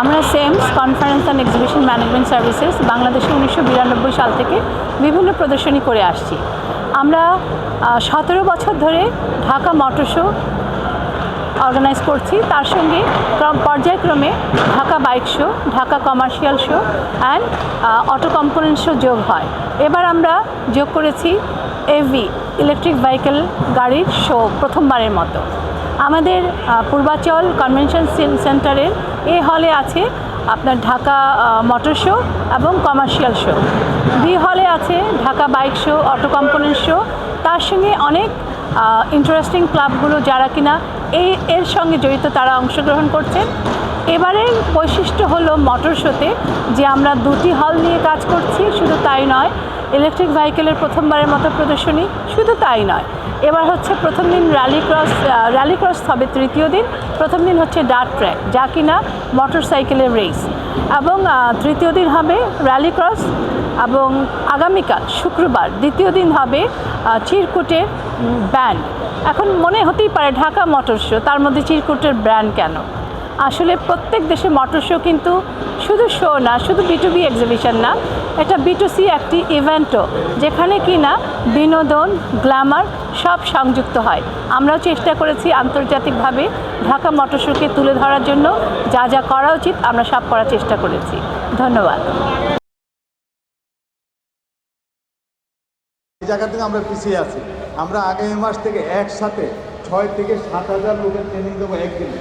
আমরা সেমস conference and exhibition management services বাংলাদেশে উনিশশো বিরানব্বই সাল থেকে বিভিন্ন প্রদর্শনী করে আসছি। আমরা সতেরো বছর ধরে ঢাকা মোটর শো অর্গানাইজ করছি। তার সঙ্গে ক্রম- পর্যায়ক্রমে Dhaka bike show, Dhaka commercial show and auto component show যোগ হয়। এবার আমরা যোগ করেছি এভি ইলেকট্রিক ভেহিকেল গাড়ির শো প্রথমবারের মতো। আমাদের পূর্বাচল কনভেনশন সেন্টারের এই হলে আছে আপনার ঢাকা মোটর শো এবং কমার্শিয়াল শো বি হলে আছে Dhaka bike show auto component show তার সঙ্গে অনেক ইন্টারেস্টিং ক্লাবগুলো যারা কিনা এই এর সঙ্গে জড়িত তারা অংশগ্রহণ করছেন। এবারের বৈশিষ্ট্য হলো মোটর শোতে যে আমরা দুটি হল নিয়ে কাজ করছি, শুধু তাই নয় ইলেকট্রিক ভেহিকেলের প্রথমবারের মতো প্রদর্শনী, শুধু তাই নয়। এবার হচ্ছে প্রথম দিন র্যালি ক্রস র্যালি ক্রস হবে তৃতীয় দিন। প্রথম দিন হচ্ছে ডার্ট ট্র্যাক যা কিনা মোটর সাইকেলের রেস এবং তৃতীয় দিন হবে র্যালি ক্রস এবং আগামীকাল শুক্রবার দ্বিতীয় দিন হবে চিরকুটের ব্যান্ড এখন মনে হতেই পারে ঢাকা মোটর শো তার মধ্যে চিরকুটের ব্র্যান্ড কেন? আসলে প্রত্যেক দেশে মোটর শো কিন্তু শুধু শো না, শুধু বি টু বি এক্সিবিশন না এটা বিটুসি একটি ইভেন্টও যেখানে কি না বিনোদন গ্ল্যামার সব সংযুক্ত হয়। আমরাও চেষ্টা করেছি আন্তর্জাতিকভাবে ঢাকা মোটর শোকে তুলে ধরার জন্য। যা যা করা উচিত, আমরা সব করার চেষ্টা করেছি। ধন্যবাদ। জায়গা থেকে আমরা পিছিয়ে আছি। আমরা আগামী মাস থেকে একসাথে ছয় থেকে সাত হাজার লোকের ট্রেনিং দেবো একদিনে।